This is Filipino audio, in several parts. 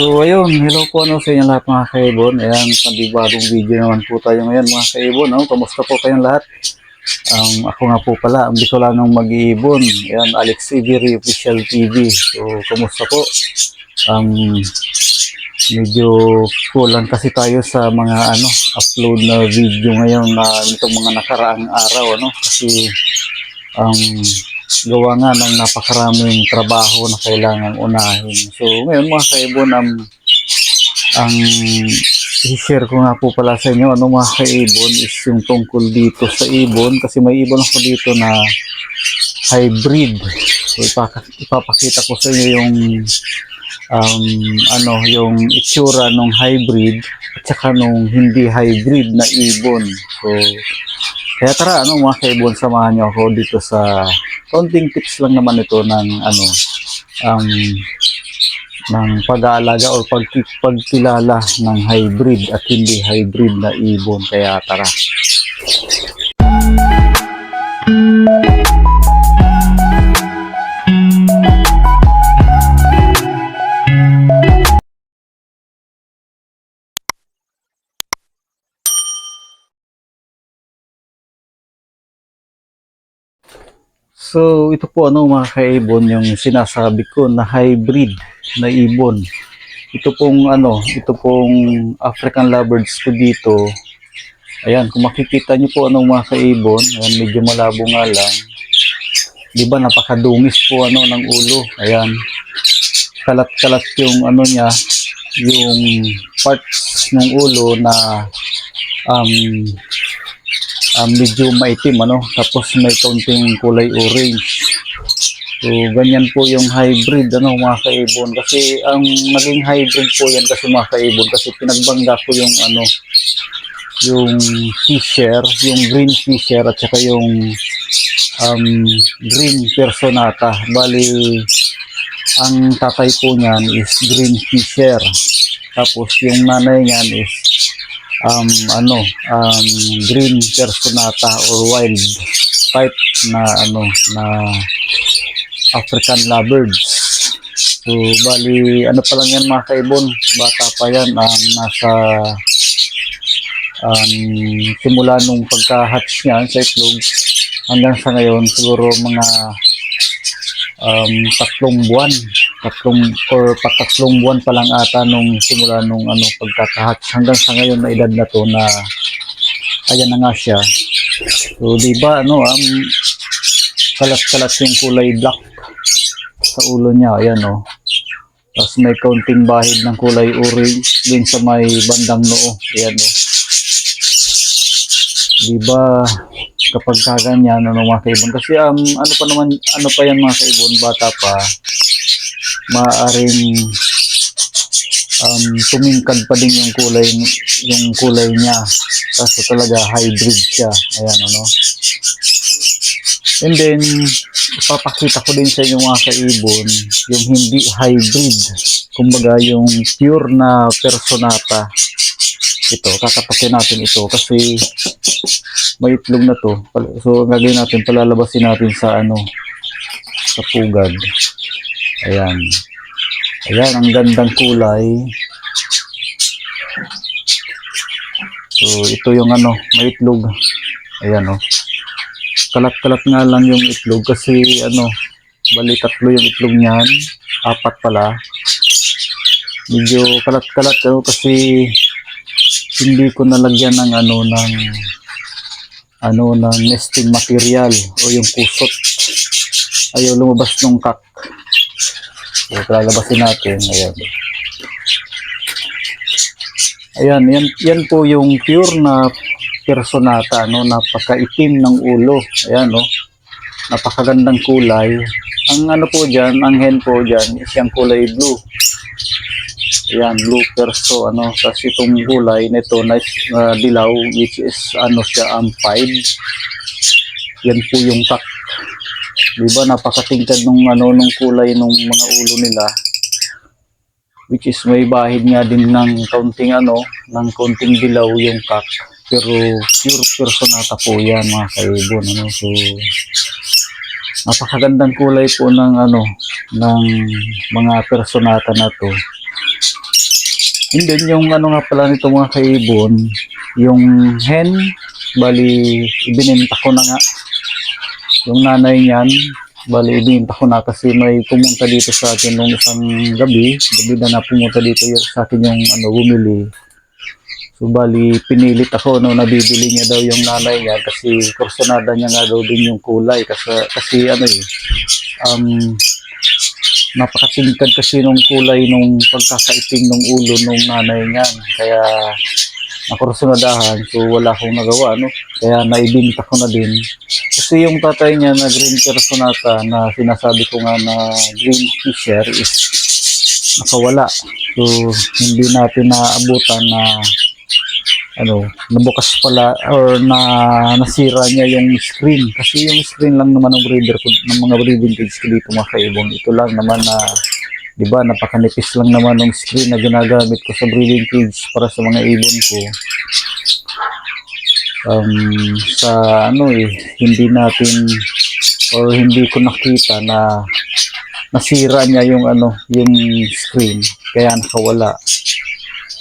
So ayun, hello po ano sa inyo lahat mga kaibon. Ayan, panibagong video naman po tayo ngayon mga kaibon. No? Kamusta po kayong lahat? Um, ako nga po pala, ang Bicolanong mag-iibon. Ayan, Alex Iveri Official TV. So, kamusta po? Um, medyo kulang kasi tayo sa mga ano upload na video ngayon na itong mga nakaraang araw ano kasi ang gawa nga ng napakaraming trabaho na kailangan unahin. So ngayon mga kaibon ang ang i-share ko nga po pala sa inyo ano mga kaibon is yung tungkol dito sa ibon kasi may ibon ako dito na hybrid. So ipapakita ko sa inyo yung um, ano yung itsura ng hybrid at saka nung hindi hybrid na ibon. So kaya tara ano mga kaibon samahan niyo ako dito sa konting tips lang naman ito ng ano um, ng pag-aalaga o pag pagkilala ng hybrid at hindi hybrid na ibon. Kaya tara. So, ito po ano mga kaibon yung sinasabi ko na hybrid na ibon. Ito pong ano, ito pong African lovebirds ko dito. Ayan, kung makikita niyo po ano mga kaibon, ayan, medyo malabo nga lang. Di ba napakadungis po ano ng ulo. Ayan. Kalat-kalat yung ano niya, yung parts ng ulo na um, um, medyo maitim ano? Tapos may kaunting kulay orange. So ganyan po yung hybrid ano mga kaibon. Kasi ang naging hybrid po yan kasi mga kaibon kasi pinagbangga ko yung ano yung fisher yung green fisher at saka yung um, green personata. Bali ang tatay po niyan is green fisher tapos yung nanay niyan is um, ano, um, green personata or wild type na ano na African lovebirds. So, bali, ano pa lang yan mga kaibon, bata pa yan, um, nasa um, simula nung pagka-hatch niya sa itlog hanggang sa ngayon, siguro mga um, tatlong buwan. Tatlong or patatlong buwan pa lang ata nung simula nung ano pagkakahatch. Hanggang sa ngayon na edad na to na ayan na nga siya. So di ba ano um, kalat-kalat yung kulay black sa ulo niya ayan oh. Tapos may kaunting bahid ng kulay orange din sa may bandang noo ayan oh. Di ba kapag kaganyan ano mga kaibon. Kasi um, ano pa naman ano pa yan mga kaibon bata pa maaaring um, tumingkad pa din yung kulay yung kulay niya. Kasi talaga hybrid siya. Ayan ano. And then ipapakita ko din sa inyo mga kaibon yung hindi hybrid. Kumbaga yung pure na personata ito kakatakin natin ito kasi may itlog na to so gagawin natin palalabasin natin sa ano sa pugad Ayan. Ayan, ang gandang kulay. So, ito yung ano, may itlog. Ayan, oh. Kalat-kalat nga lang yung itlog kasi, ano, bali tatlo yung itlog niyan. Apat pala. Medyo kalat-kalat, ano, kasi hindi ko nalagyan ng ano, ng ano, ng nesting material o yung kusot. Ayaw lumabas ng kak. So, lalabasin natin. Ayan. Ayan, yan, yan po yung pure na personata, no? Napakaitim ng ulo. Ayan, no? Napakagandang kulay. Ang ano po dyan, ang hen po dyan, is yung kulay blue. Ayan, blue perso, ano, kasi itong kulay nito na uh, dilaw, which is, ano siya, ampied. Yan po yung tak. Di ba, napakatingkad nung, ano, nung kulay nung mga ulo nila. Which is may bahid nga din ng kaunting, ano, ng kaunting dilaw yung kak. Pero pure personata po yan, mga kaibon, ano, so napakagandang kulay po ng ano ng mga personata na to Yun din, yung ano nga pala nito mga kaibon, yung hen, bali, ibinenta ko na nga. Yung nanay niyan, bali, ibinenta ko na kasi may pumunta dito sa akin nung isang gabi. Gabi na na pumunta dito yung, sa akin yung ano, bumili. So, bali, pinilit ako no, nabibili niya daw yung nanay niya kasi kursunada niya nga daw din yung kulay. Kasi, kasi ano eh, um, napakatingkad kasi nung kulay nung pagkakaitim ng ulo nung nanay niyan. Kaya nakursunadahan. So wala akong nagawa. No? Kaya naibinta ko na din. Kasi yung tatay niya na green personata na sinasabi ko nga na green fisher is nakawala. So hindi natin naabutan na ano, nabukas pala or na nasira niya yung screen. Kasi yung screen lang naman ng breeder ko, ng mga breeding cage ko dito mga kaibon. Ito lang naman na, di ba, napakanipis lang naman ng screen na ginagamit ko sa breeding cage para sa mga ibon ko. Um, sa ano eh, hindi natin or hindi ko nakita na nasira niya yung ano, yung screen. Kaya nakawala.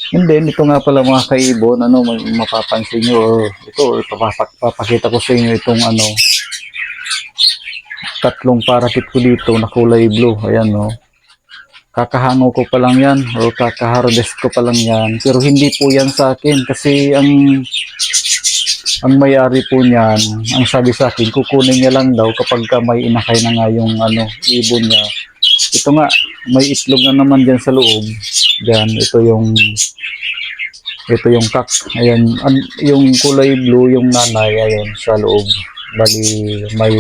And then, ito nga pala mga kaibon, ano, mapapansin nyo, or ito, papakita ko sa inyo itong ano, tatlong parakeet ko dito na kulay blue. Ayan, no. Kakahango ko pa lang yan, or kakaharvest ko pa lang yan. Pero hindi po yan sa akin, kasi ang ang may-ari po niyan, ang sabi sa akin, kukunin niya lang daw kapag ka may inakay na nga yung ano, ibon niya. Ito nga, may itlog na naman dyan sa loob. Diyan, ito yung ito yung kak. Ayan, an, yung kulay blue, yung nanay, ayan, sa loob. Bali, may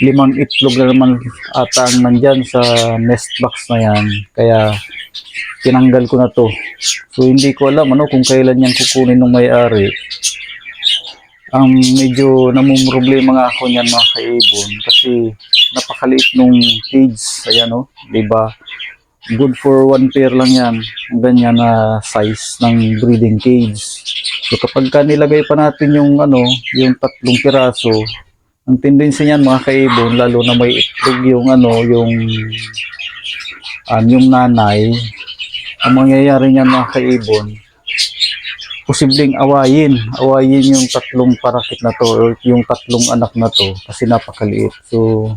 limang itlog na naman ata ang nandyan sa nest box na yan. Kaya, tinanggal ko na to. So, hindi ko alam ano kung kailan yan kukunin ng may-ari. Ang medyo namumroblema nga ako niyan mga kaibon kasi napakaliit nung cage. Ayan o, di ba? Good for one pair lang yan. Ang ganyan na size ng breeding cage. So kapag ka nilagay pa natin yung ano, yung tatlong piraso, ang tendency niyan mga kaibon, lalo na may itlog yung ano, yung um, yung nanay, ang mangyayari niyan mga kaibon, posibleng awayin. Awayin yung tatlong parakit na to yung tatlong anak na to kasi napakaliit. So,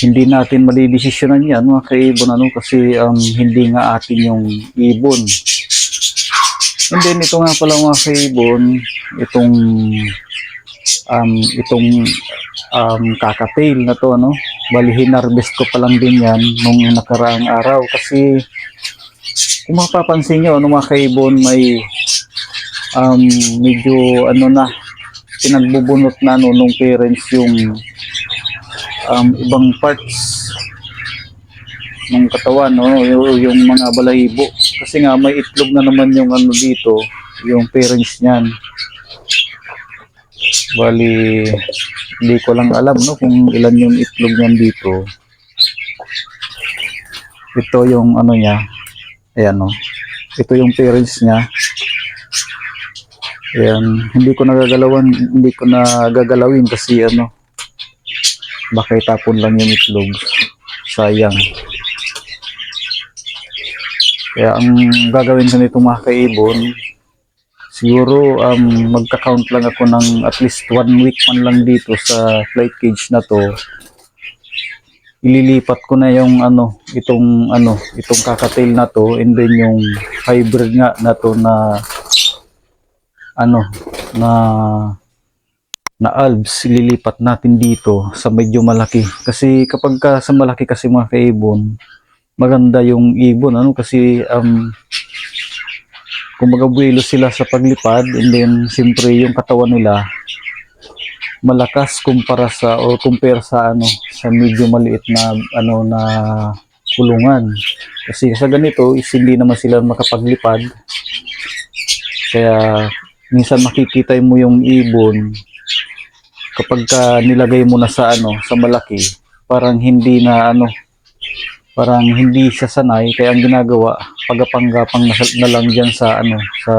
hindi natin madidesisyonan yan mga kaibon ano kasi um, hindi nga atin yung ibon. And then ito nga pala mga kaibon, itong um, itong um, kakatail na to ano, bali hinarvest ko pa lang din yan nung nakaraang araw kasi kung mapapansin nyo, ano mga kaibon, may um, medyo ano na pinagbubunot na no, nung parents yung um, ibang parts ng katawan no yung, yung mga balahibo. Kasi nga may itlog na naman yung ano dito yung parents niyan. Bali hindi ko lang alam no kung ilan yung itlog niyan dito. Ito yung ano niya ayan no. Ito yung parents niya Ayan, hindi ko nagagalawan, hindi ko nagagalawin kasi ano, baka itapon lang yung itlog. Sayang. Kaya ang gagawin ko nito mga kaibon, siguro um, magka-count lang ako ng at least one week man lang dito sa flight cage na to. Ililipat ko na yung ano, itong ano, itong kakatail na to and then yung hybrid nga na to na ano na na alves lilipat natin dito sa medyo malaki. Kasi kapag ka sa malaki kasi mga kaibon maganda yung ibon. Ano? Kasi um kumbaga buwelo sila sa paglipad and then siyempre yung katawan nila malakas kumpara sa o compare sa ano sa medyo maliit na ano na kulungan. Kasi sa ganito is hindi naman sila makapaglipad. Kaya minsan makikita mo yung ibon kapag ka nilagay mo na sa ano sa malaki parang hindi na ano parang hindi siya sanay kaya ang ginagawa pagapang-gapang na, na lang diyan sa ano sa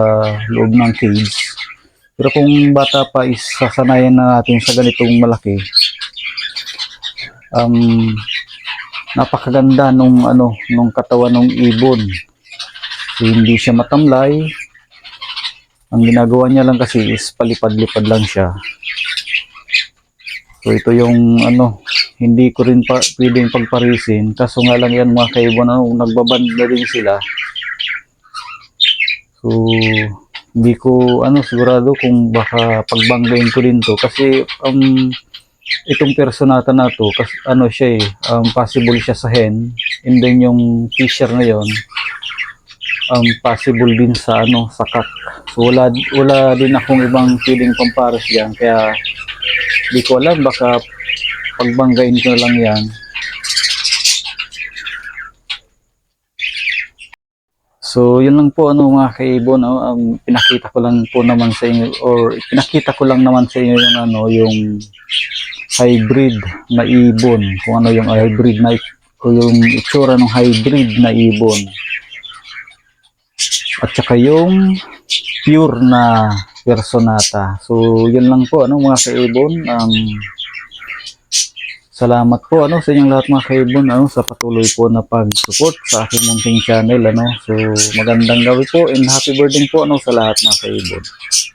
loob ng cage pero kung bata pa is sasanayan na natin sa ganitong malaki um napakaganda nung ano nung katawan ng ibon hindi siya matamlay. Ang ginagawa niya lang kasi is palipad-lipad lang siya. So ito yung ano, hindi ko rin pa pwedeng pagparisin. Kaso nga lang yan mga kaibon, ano, nagbaband na rin sila. So hindi ko ano sigurado kung baka pagbanggain ko din to kasi um itong personata na to kasi ano siya eh um, possible siya sa hen and then yung fisher na yon um, possible din sa ano sa kak so wala wala din akong ibang pwedeng pampares diyan kaya di ko alam baka pagbanggain ko lang yan So, yun lang po ano mga kaibon, no? um, pinakita ko lang po naman sa inyo or pinakita ko lang naman sa inyo yung ano yung hybrid na ibon, kung ano yung hybrid na o yung itsura ng hybrid na ibon. At saka yung pure na personata. So, yun lang po ano mga kaibon. Um, Salamat po ano sa inyong lahat mga kaibon ano sa patuloy po na pag-support sa aking munting channel ano. So magandang gabi po and happy birthday po ano sa lahat mga kaibon.